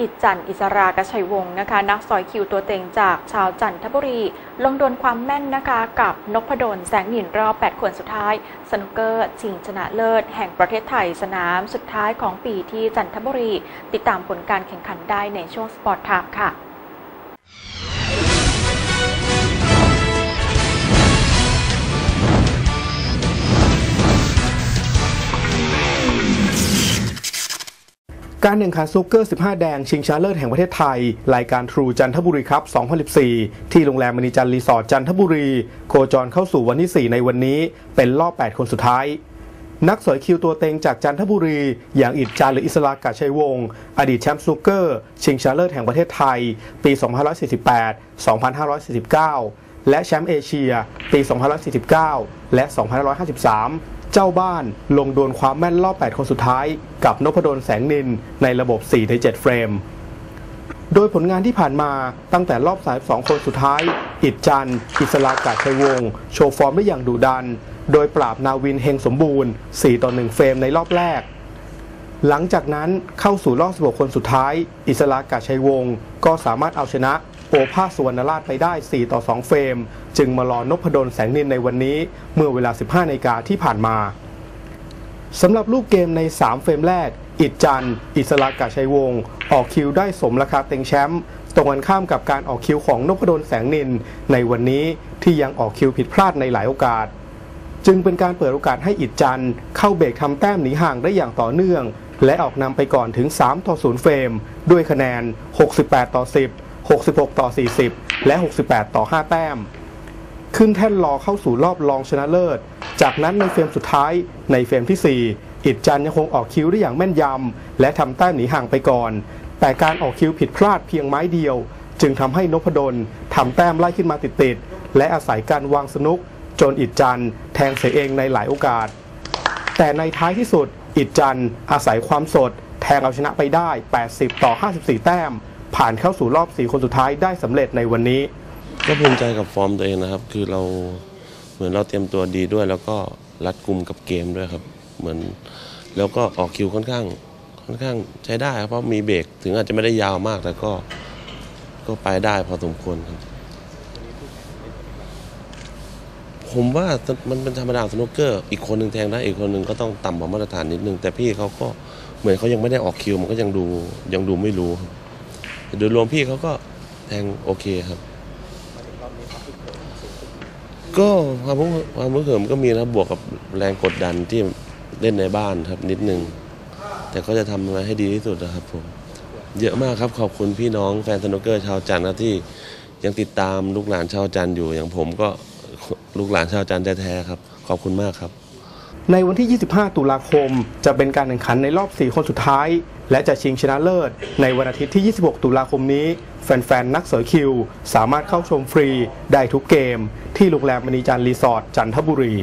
อิจจันอิสรากระชัยวงศ์นะคะ นักสอยคิวตัวเต็งจากชาวจันทบุรี ลงดวลความแม่นนะคะกับนพดลแสงหนินรอบ 8 คนสุดท้าย สนุกเกอร์ชิงชนะเลิศ แห่งประเทศไทยสนามสุดท้ายของปีที่จันทบุรี ติดตามผลการแข่งขันได้ในช่วงสปอร์ตไทม์ค่ะ การแข่งขันซูเกอร์ 15 แดง ชิงชนะเลิศแห่งประเทศไทย รายการทรูจันทบุรีครับ 2014 ที่โรงแรมมณีจันทร์รีสอร์ทจันทบุรี โคจรเข้าสู่วันที่ 4 ในวันนี้ เป็นรอบ 8 คนสุดท้าย นักสอยคิวตัวเต็งจากจันทบุรี อย่างอิดจานหรืออิสลากาชัยวงศ์อดีตแชมป์ซูเกอร์ ชิงชนะเลิศแห่งประเทศไทย ปี 2548 2549 และแชมป์เอเชีย ปี 2549 และ 2553 จ้าบ้านลงดวลความแม่นรอบ 8 คนสุดท้าย กับนพดลแสงนินในระบบ 4 ใน 7 เฟรม โดยผลงานที่ผ่านมาตั้งแต่รอบ32คนสุดท้าย อิดจันอิสลากาชัยวงศ์โชว์ฟอร์มได้อย่างดุดัน โดยปราบนาวินเฮงสมบูรณ์ 4 ต่อ 1 เฟรมในรอบแรก หลังจากนั้นเข้าสู่รอบ 16 คนสุดท้าย อิสลากาชัยวงศ์ก็สามารถเอาชนะ โอภาสสุวรรณราชไปได้ 4 ต่อ 2 เฟรม จึงมารอนพดลแสงนินในวันนี้เมื่อเวลา 15นาฬิกาที่ผ่านมาสำหรับลูกเกมใน 3 เฟรมแรก อิดจัน อิสลากาชัยวงศ์ออกคิวได้สมราคาเต็งแชมป์ตรงกันข้ามกับการออกคิวของนพดลแสงนินในวันนี้ที่ยังออกคิวผิดพลาดในหลายโอกาส จึงเป็นการเปิดโอกาสให้อิดจันเข้าเบรกทำแต้มหนีห่างได้อย่างต่อเนื่อง และออกนำไปก่อนถึง 3 ต่อ 0 เฟรม ด้วยคะแนน 68 ต่อ 10 66 ต่อ 40 และ 68 ต่อ 5 แต้ม ขึ้นแท่นรอเข้าสู่รอบรองชนะเลิศ จากนั้นในเฟรมสุดท้ายในเฟรมที่ 4 อิดจันยังคงออกคิวได้อย่างแม่นยำ และทำแต้มหนีห่างไปก่อน แต่การออกคิวผิดพลาดเพียงไม้เดียว จึงทำให้นพดลทำแต้มไล่ขึ้นมาติดๆและอาศัยการวางสนุก จนอิดจันแทงเสียเองในหลายโอกาส แต่ในท้ายที่สุดอิดจันอาศัยความสดแทงเอาชนะไปได้ 80 ต่อ 54 แต้ม ผ่านเข้าสู่รอบ 4 คนสุดท้ายได้สำเร็จในวันนี้ ก็ภูมิใจกับฟอร์มตัวเองนะครับ คือเราเหมือนเราเตรียมตัวดีด้วย แล้วก็รัดกุมกับเกมด้วยครับ เหมือนแล้วก็ออกคิวค่อนข้าง ค่อนข้างใช้ได้ครับเพราะมีเบรกถึงอาจจะไม่ได้ยาวมากแต่ก็ก็ไปได้พอสมควรครับ ผมว่ามันเป็นธรรมดาสนุกเกอร์ อีกคนหนึ่งแทงได้อีกคนหนึ่งก็ต้องต่ำกว่ามาตรฐานนิดนึง แต่พี่เขาก็เหมือนเขายังไม่ได้ออกคิว มันก็ยังดูยังดูไม่รู้ครับ แต่โดยรวมพี่เขาก็แทงโอเคครับก็ความรู้ความรู้เหิมก็มีนะบวกกับแรงกดดันที่เล่นในบ้านครับนิดนึง แต่ก็จะทำมาให้ดีที่สุดนะครับผม เยอะมากครับขอบคุณพี่น้องแฟนสนุกเกอร์ชาวจันทร์นะที่ยังติดตามลูกหลานชาวจันทร์อยู่อย่างผมก็ลูกหลานชาวจันทร์แท้ๆครับ ขอบคุณมากครับ ในวันที่ 25 ตุลาคมจะเป็นการแข่งขันในรอบ 4 คนสุดท้าย และจะชิงชนะเลิศ ในวันอาทิตย์ที่ 26 ตุลาคมนี้ แฟน ๆ นักเสือคิว สามารถเข้าชมฟรีได้ทุกเกม ที่โรงแรมมณีจันทร์รีสอร์ทจันทบุรี